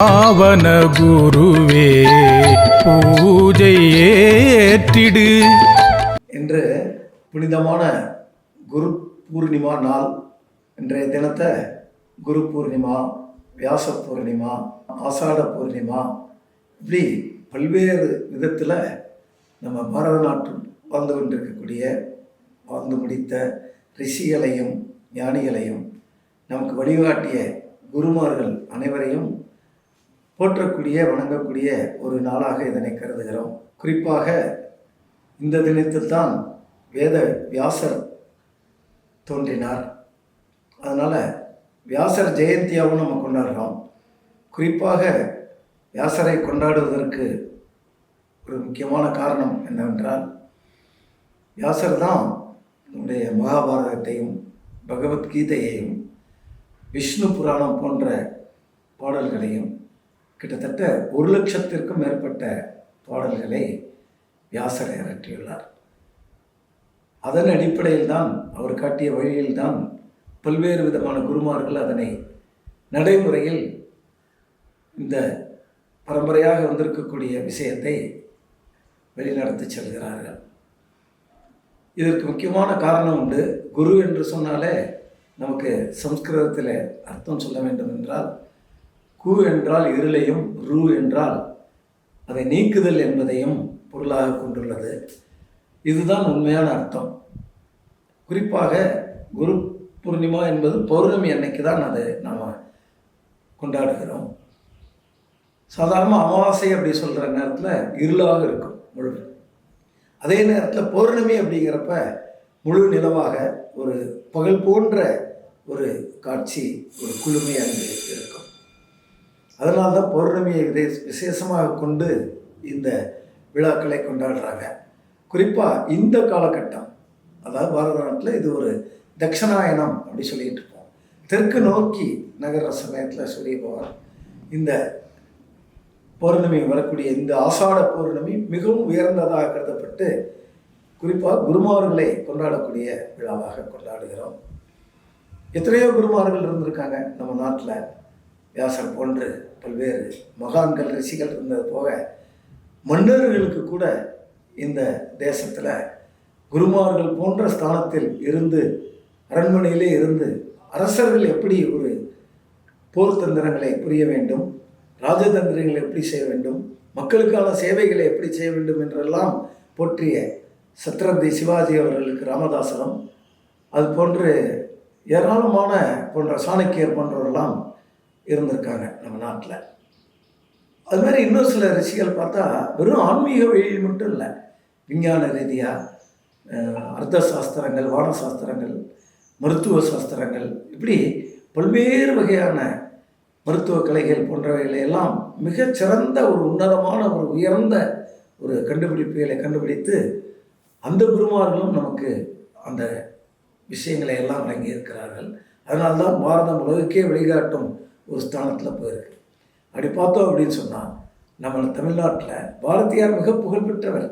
பாவன குருவே பூஜை ஏற்றிடு. என்று புனிதமான குரு பூர்ணிமா நாள். இன்றைய தினத்தை குரு பூர்ணிமா வியாச பூர்ணிமா ஆசாட பூர்ணிமா இப்படி பல்வேறு விதத்தில் நம்ம பாரத நாட்டில் வாழ்ந்து கொண்டிருக்கக்கூடிய வாழ்ந்து முடித்த ரிஷிகளையும் ஞானிகளையும் நமக்கு வழிகாட்டிய குருமார்கள் அனைவரையும் போற்றக்கூடிய வணங்கக்கூடிய ஒரு நாளாக இதனை கருதுகிறோம். குறிப்பாக இந்த தினத்தில் தான் வேத வியாசர் தோன்றினார். அதனால் வியாசர் ஜெயந்தியாகவும் நம்ம கொண்டாடுறோம். குறிப்பாக வியாசரை கொண்டாடுவதற்கு ஒரு முக்கியமான காரணம் என்னவென்றால் வியாசர் தான் நம்முடைய மகாபாரதத்தையும் பகவத்கீதையையும் விஷ்ணு புராணம் போன்ற பாடல்களையும் கிட்டத்தட்ட ஒரு லட்சத்திற்கும் மேற்பட்ட பாடல்களை வியாசர் இறற்றியுள்ளார் அதன் அடிப்படையில் தான் அவர் காட்டிய வழியில்தான் பல்வேறு விதமான குருமார்கள் அதனை நடைமுறையில் இந்த பரம்பரையாக வந்திருக்கக்கூடிய விஷயத்தை வெளிநடத்தி செல்கிறார்கள். இதற்கு முக்கியமான காரணம் உண்டு. குரு என்று சொன்னாலே நமக்கு சம்ஸ்கிருதத்தில் அர்த்தம் சொல்ல வேண்டும் என்றால் கு என்றால் இருளையும் ரு என்றால் அதை நீக்குதல் என்பதையும் பொருளாக கொண்டுள்ளது. இதுதான் உண்மையான அர்த்தம். குறிப்பாக குரு பூர்ணிமா என்பது பௌர்ணமி அன்னைக்கு தான் அதை நாம் கொண்டாடுகிறோம். சாதாரண அமாவாசை அப்படி சொல்கிற நேரத்தில் இருளாக இருக்கும் முழு. அதே நேரத்தில் பௌர்ணமி அப்படிங்கிறப்ப முழு நிலவாக ஒரு பகல் போன்ற ஒரு காட்சி ஒரு குழுமையாக இருக்கும். அதனால தான் பௌர்ணமியை விசேஷமாக கொண்டு இந்த விழாக்களை கொண்டாடுறாங்க. குறிப்பாக இந்த காலகட்டம் அதாவது பாரத நாட்டில் இது ஒரு தட்சிணாயனம் அப்படி சொல்லிட்டு இருப்போம். தெற்கு நோக்கி நகர சமயத்தில் சொல்லி போவார் இந்த பௌர்ணமி வரக்கூடிய இந்த ஆசாட பௌர்ணமி மிகவும் உயர்ந்ததாக கருதப்பட்டு குறிப்பாக குருமார்களை கொண்டாடக்கூடிய விழாவாக கொண்டாடுகிறோம். எத்தனையோ குருமார்கள் இருந்திருக்காங்க நம்ம நாட்டில். வியாசர் போன்று பல்வேறு மகான்கள் ரிஷிகள் இருந்தது போக மன்னர்களுக்கு கூட இந்த தேசத்தில் குருமார்கள் போன்ற ஸ்தானத்தில் இருந்து அரண்மனையிலே இருந்து அரசர்கள் எப்படி ஒரு போர் தந்திரங்களை புரிய வேண்டும் ராஜதந்திரங்களை எப்படி செய்ய வேண்டும் மக்களுக்கான சேவைகளை எப்படி செய்ய வேண்டும் என்றெல்லாம் போற்றிய சத்ரபதி சிவாஜி அவர்களுக்கு ராமதாசனம் அது போன்று ஏராளமான போன்ற சாணக்கியர் போன்றவரெல்லாம் இருந்திருக்காங்க நம்ம நாட்டில். அது மாதிரி இன்னும் சில ரிஷிகள் பார்த்தா வெறும் ஆன்மீக வழியில் மட்டும் இல்லை விஞ்ஞான ரீதியாக அர்த்த சாஸ்திரங்கள் வான சாஸ்திரங்கள் மருத்துவ சாஸ்திரங்கள் இப்படி பல்வேறு வகையான மருத்துவ கலைகள் போன்றவைகளை எல்லாம் மிகச்சிறந்த ஒரு உன்னதமான ஒரு உயர்ந்த ஒரு கண்டுபிடிப்புகளை கண்டுபிடித்து அந்த குருமார்களும் நமக்கு அந்த விஷயங்களை எல்லாம் வழங்கி இருக்கிறார்கள் அதனால பாரதம் உலகுக்கே வழிகாட்டும் ஒரு ஸ்தானத்தில் போயிருக்கு அப்படி பார்த்தோம் அப்படின்னு சொன்னால் நம்ம தமிழ்நாட்டில் பாரதியார் மிக புகழ்பெற்றவர்.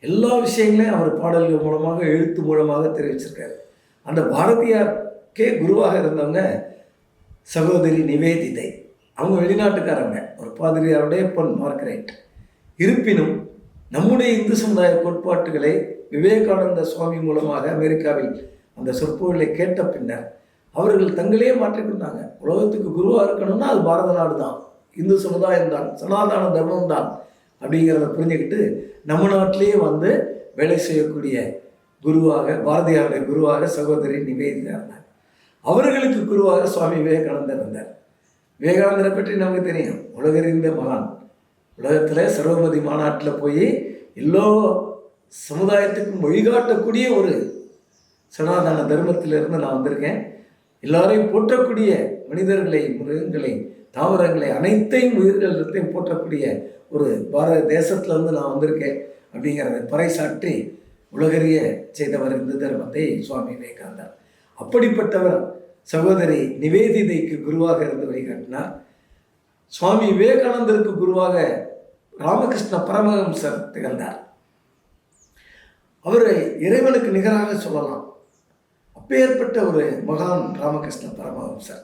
எல்லா விஷயங்களையும் அவர் பாடல்கள் மூலமாக எழுத்து மூலமாக தெரிவிச்சிருக்காரு. அந்த பாரதியாருக்கே குருவாக இருந்தவங்க சகோதரி நிவேதிதை. அவங்க வெளிநாட்டுக்காரங்க. ஒரு பாதிரியாருடைய பொன் மார்க்ரைட் இருப்பினும் நம்முடைய இந்து சமுதாய கோட்பாட்டுகளை விவேகானந்த சுவாமி மூலமாக அமெரிக்காவில் அந்த சொற்பொழிலை கேட்ட பின்னர் அவர்கள் தங்களே மாற்றிக்கொண்டாங்க உலகத்துக்கு குருவாக இருக்கணும்னா அது பாரத நாடு தான் இந்து சமுதாயம் தான் சனாதன தர்மம் தான் அப்படிங்கிறத புரிஞ்சுக்கிட்டு நம்ம நாட்டிலேயே வந்து வேலை செய்யக்கூடிய குருவாக பாரதியாருடைய குருவாக சகோதரி நிவேதிதா அவர்களுக்கு குருவாக சுவாமி விவேகானந்தர் இருந்தார். விவேகானந்தரை பற்றி நமக்கு தெரியும். உலகறிந்த மகான். உலகத்தில் சர்வபதி மாநாட்டில் போய் எல்லோ சமுதாயத்துக்கும் வழிகாட்டக்கூடிய ஒரு சனாதன தர்மத்திலிருந்து நான் வந்திருக்கேன். எல்லாரையும் போற்றக்கூடிய மனிதர்களை மிருகங்களை தாவரங்களை அனைத்தையும் உயிர்களிடத்தையும் போற்றக்கூடிய ஒரு பாரத தேசத்திலிருந்து நான் வந்திருக்கேன் அப்படிங்கிறத பறைசாற்றி உலகறிய செய்தவர் இந்து தர்மத்தை சுவாமி விவேகானந்தர். அப்படிப்பட்டவர் சகோதரி நிவேதிதைக்கு குருவாக இருந்து வழிகாட்டினார். சுவாமி விவேகானந்தருக்கு குருவாக ராமகிருஷ்ண பரமஹம்சர் திகழ்ந்தார். அவரை இறைவனுக்கு நிகராக சொல்லலாம். அப்பேற்பட்ட ஒரு மகான் ராமகிருஷ்ண பரமஹம்சர்.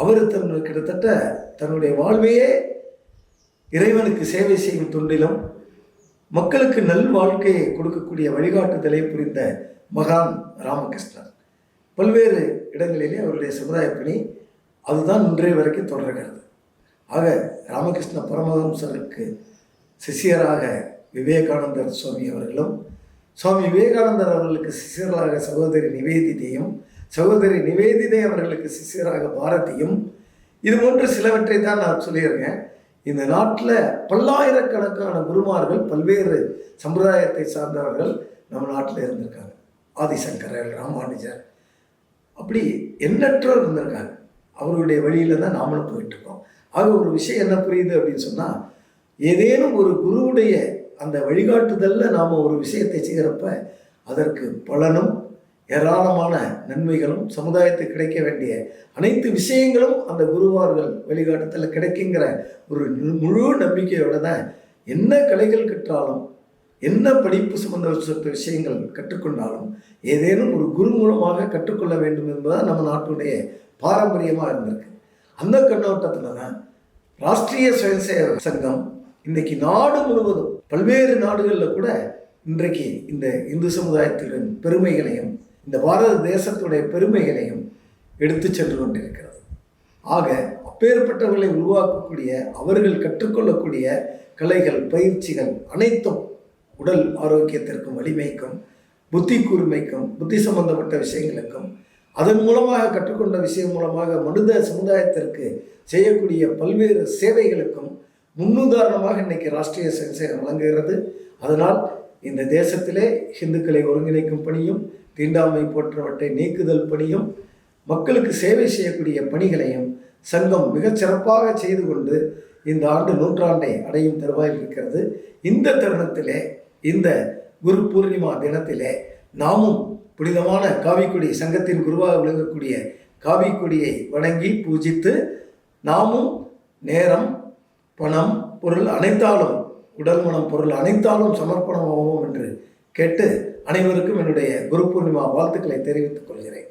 அவர் தன்னுடைய கிட்டத்தட்ட தன்னுடைய வாழ்வையே இறைவனுக்கு சேவை செய்யும் தொண்டிலும் மக்களுக்கு நல் வாழ்க்கையை கொடுக்கக்கூடிய வழிகாட்டுதலை புரிந்த மகான் ராமகிருஷ்ணன். பல்வேறு இடங்களிலே அவருடைய சமுதாய பணி அதுதான் இன்றைய வரைக்கும் தொடர்கிறது. ஆக ராமகிருஷ்ண பரமஹம்சருக்கு சிஷியராக விவேகானந்தர் சுவாமி அவர்களும் சுவாமி விவேகானந்தர் அவர்களுக்கு சிசியராக சகோதரி நிவேதிதையும் சகோதரி நிவேதிதை அவர்களுக்கு சிசியராக பாரதியும். இது போன்று சிலவற்றை தான் நான் சொல்லியிருக்கேன். இந்த நாட்டில் பல்லாயிரக்கணக்கான குருமார்கள் பல்வேறு சம்பிரதாயத்தை சார்ந்தவர்கள் நம்ம நாட்டில் இருந்திருக்காங்க. ஆதிசங்கரர் ராமானுஜர். அப்படி எண்ணற்றோர் இருந்திருக்காங்க. அவர்களுடைய வழியில் தான் நாமளும் போயிட்டுருக்கோம் ஆக ஒரு விஷயம் என்ன புரியுது அப்படின்னு சொன்னால் ஏதேனும் ஒரு குருவுடைய அந்த வழிகாட்டுதலில் நாம் ஒரு விஷயத்தை செய்கிறப்ப அதற்கு பலனும் ஏராளமான நன்மைகளும் சமுதாயத்துக்கு கிடைக்க வேண்டிய அனைத்து விஷயங்களும் அந்த குருவார்கள் வழிகாட்டுதலில் கிடைக்குங்கிற ஒரு முழு நம்பிக்கையோடு தான் என்ன கலைகள் கற்றாலும் என்ன படிப்பு சம்பந்த விஷயங்கள் கற்றுக்கொண்டாலும் ஏதேனும் ஒரு குரு மூலமாக கற்றுக்கொள்ள வேண்டும் என்பதுதான் நம்ம நாட்டுடைய பாரம்பரியமாக இருந்திருக்கு. அந்த கண்ணோட்டத்தில் தான் ராஷ்டிரிய சுயசேவக சங்கம் இன்னைக்கு நாடு முழுவதும் பல்வேறு நாடுகளில் கூட இன்றைக்கு இந்த இந்து சமுதாயத்தின் பெருமைகளையும் இந்த பாரத தேசத்துடைய பெருமைகளையும் எடுத்து சென்று கொண்டிருக்கிறது. ஆக அப்பேற்பட்டவர்களை உருவாக்கக்கூடிய அவர்கள் கற்றுக்கொள்ளக்கூடிய கலைகள் பயிற்சிகள் அனைத்தும் உடல் ஆரோக்கியத்திற்கும் வலிமைக்கும் புத்தி கூர்மைக்கும் புத்தி சம்பந்தப்பட்ட விஷயங்களுக்கும் அதன் மூலமாக கற்றுக்கொண்ட விஷயம் மூலமாக மனித சமுதாயத்திற்கு செய்யக்கூடிய பல்வேறு சேவைகளுக்கும் முன்னுதாரணமாக இன்னைக்கு ராஷ்டிரிய சென்சை வழங்குகிறது. அதனால் இந்த தேசத்திலே இந்துக்களை ஒருங்கிணைக்கும் பணியும் தீண்டாமை போன்றவற்றை நீக்குதல் பணியும் மக்களுக்கு சேவை செய்யக்கூடிய பணிகளையும் சங்கம் மிகச் சிறப்பாக செய்து கொண்டு இந்த ஆண்டு நூற்றாண்டை அடையும் தருவாயில் இருக்கிறது. இந்த தருணத்திலே இந்த குரு பூர்ணிமா தினத்திலே நாமும் புனிதமான காவிக்குடி சங்கத்தின் குருவாக விளங்கக்கூடிய காவிக்குடியை வணங்கி பூஜித்து நாமும் நேரம் பணம் பொருள் அனைத்தாலும் உடல் மனம் பொருள் அனைத்தாலும் சமர்ப்பணமாகவும் என்று கேட்டு அனைவருக்கும் என்னுடைய குரு பூர்ணிமா வாழ்த்துக்களை தெரிவித்துக் கொள்கிறேன்.